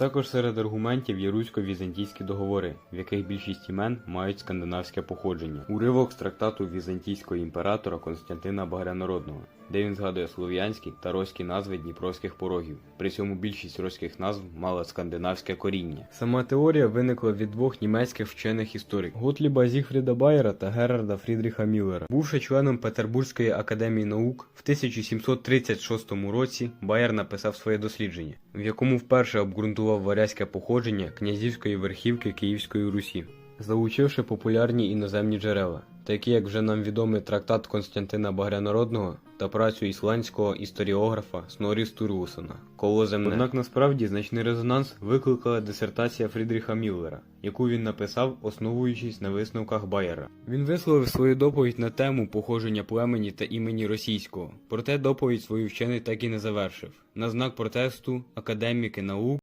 Також серед аргументів є русько-візантійські договори, в яких більшість імен мають скандинавське походження. Уривок з трактату візантійського імператора Константина Багрянородного, де він згадує слов'янські та роські назви дніпровських порогів. При цьому більшість роських назв мала скандинавське коріння. Сама теорія виникла від двох німецьких вчених істориків Готліба Зігфріда Байера та Герарда Фрідріха Міллера. Бувши членом Петербурзької академії наук, в 1736 році Байер написав своє дослідження, в якому вперше обґрунтував варязьке походження князівської верхівки Київської Русі, залучивши популярні іноземні джерела, такі як вже нам відомий трактат Константина Багрянородного та працю ісландського історіографа Снорі Стурусона Коло земне. Однак насправді значний резонанс викликала дисертація Фрідріха Міллера, яку він написав, основуючись на висновках Байера. Він висловив свою доповідь на тему походження племені та імені російського. Проте доповідь свою вчений так і не завершив. На знак протесту академіки наук